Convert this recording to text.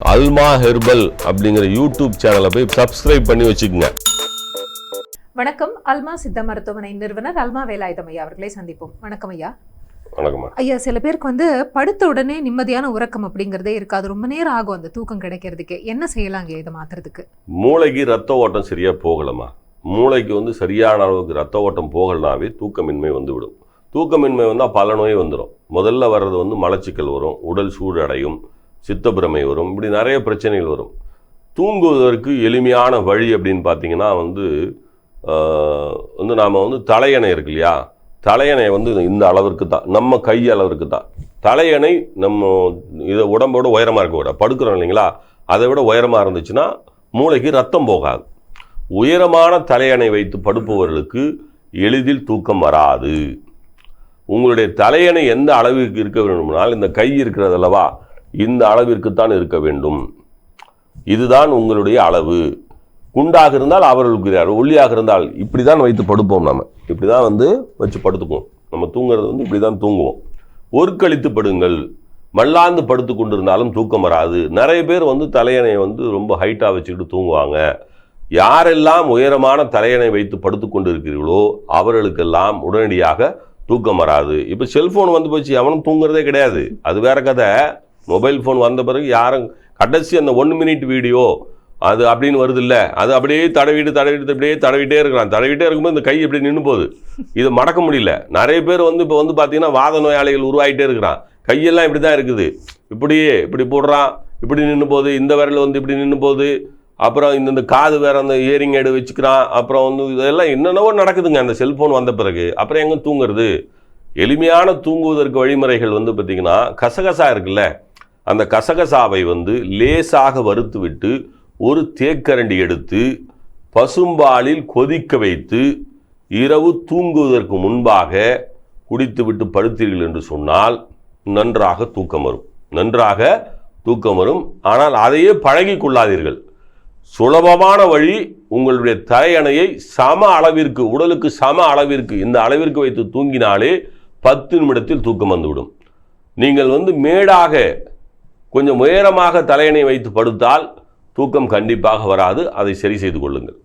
அல்மா herbal அப்படிங்கிற YouTube சேனலை போய் சப்ஸ்கிரைப் பண்ணி வச்சுக்கோங்க. வணக்கம். அல்மா சித்த மருத்துவமனை நிறுவனர் அல்மா வேலாயுதம் ஐயா அவர்களை சந்திப்போம். வணக்கம் ஐயா. வணக்கம்மா ஐயா சில பேருக்கு வந்து படுத்த உடனே நிம்மதியான உறக்கம் அப்படிங்கிறதே இருக்காது. ரொம்ப நேரம் ஆகும் அந்த தூக்கம் கிடைக்கிறதுக்கு. என்ன செய்யலாங்க இதை மாத்துறதுக்கு? மூளைக்கு ரத்த ஓட்டம் சரியா போகலம்மா. மூளைக்கு வந்து சரியான அளவுக்கு ரத்த ஓட்டம் போகலனாவே தூக்கமின்மை வந்து விடும் தூக்கமின்மை வந்தால் பல நோய் வந்துடும் முதல்ல வர்றது வந்து மலச்சிக்கல் வரும் உடல் சூடு அடையும் சித்தப்பிரமை வரும் இப்படி நிறைய பிரச்சனைகள் வரும். தூங்குவதற்கு எளிமையான வழி அப்படின்னு பார்த்தீங்கன்னா வந்து வந்து நாம் வந்து தலையணை இருக்கு இல்லையா? தலையணை வந்து இந்த அளவிற்கு தான் நம்ம கை அளவிற்கு தான். தலையணை நம்ம இதை உடம்போட உயரமாக இருக்க படுக்கிறோம் இல்லைங்களா? அதை விட உயரமாக இருந்துச்சுன்னா மூளைக்கு ரத்தம் போகாது. உயரமான தலையணை வைத்து படுப்பவர்களுக்கு எளிதில் தூக்கம் வராது. உங்களுடைய தலையணை எந்த அளவுக்கு இருக்க வேண்டுமானால் இந்த கை இருக்கிறது அல்லவா? இந்த அளவிற்குத்தான் இருக்க வேண்டும். இதுதான் உங்களுடைய அளவு. குண்டாக இருந்தால் அவர்களுக்கு ஒல்லியாக இருந்தால் இப்படி தான் வைத்து படுப்போம் நம்ம இப்படி தான் வந்து வச்சு படுத்துக்குவோம். நம்ம தூங்குறது வந்து இப்படி தான் தூங்குவோம். ஒருக்களித்து படுங்கள். மல்லாந்து படுத்து கொண்டிருந்தாலும் தூக்கம் வராது. நிறைய பேர் வந்து தலையணையை வந்து ரொம்ப ஹைட்டாக வச்சுக்கிட்டு தூங்குவாங்க. யாரெல்லாம் உயரமான தலையணை வைத்து படுத்து கொண்டிருக்கிறீர்களோ அவர்களுக்கெல்லாம் உடனடியாக தூக்கம் வராது. இப்போ செல்ஃபோன் வந்து போச்சு அவனும் தூங்குறதே கிடையாது. அது வேற கதை. மொபைல் ஃபோன் வந்த பிறகு யாரும் கடைசி அந்த ஒன் மினிட் வீடியோ அது அப்படின்னு வருது இல்லை அது அப்படியே தடவிட்டு தடவிட்டு அப்படியே தடவிட்டே இருக்கிறான். தடவிட்டே இருக்கும்போது இந்த கை இப்படி நின்று போகுது? இதை மடக்க முடியல. நிறைய பேர் வந்து இப்போ வந்து பார்த்தீங்கன்னா வாத நோயாளிகள் உருவாகிட்டே இருக்கிறான். கையெல்லாம் இப்படி தான் இருக்குது. இப்படியே இப்படி போடுறான். இப்படி நின்று போகுது. இந்த விரல் வந்து இப்படி நின்று போகுது. அப்புறம் இந்த இந்த காது வேறு அந்த இயரிங் எடு வச்சுக்கிறான். அப்புறம் வந்து இதெல்லாம் என்னென்னவோ நடக்குதுங்க. அந்த செல்ஃபோன் வந்த பிறகு அப்புறம் எங்கே தூங்குறது? எளிமையான தூங்குவதற்கு வழிமுறைகள் வந்து பார்த்திங்கன்னா கசகசா இருக்குல்ல. அந்த கசகசாவை வந்து லேசாக வறுத்துவிட்டு ஒரு தேக்கரண்டி எடுத்து பசும்பாலில் கொதிக்க வைத்து இரவு தூங்குவதற்கு முன்பாக குடித்துவிட்டு படுத்தீர்கள் என்று சொன்னால் நன்றாக தூக்கம் வரும். நன்றாக தூக்கம் வரும். ஆனால் அதையே பழகி கொள்ளாதீர்கள். சுலபமான வழி உங்களுடைய தலையணையை சம அளவிற்கு உடலுக்கு சம அளவிற்கு இந்த அளவிற்கு வைத்து தூங்கினாலே பத்து நிமிடத்தில் தூக்கம் வந்துவிடும். நீங்கள் வந்து மேடாக கொஞ்சம் உயரமாக தலையணை வைத்து படுத்தால் தூக்கம் கண்டிப்பாக வராது. அதை சரி செய்து கொள்ளுங்கள்.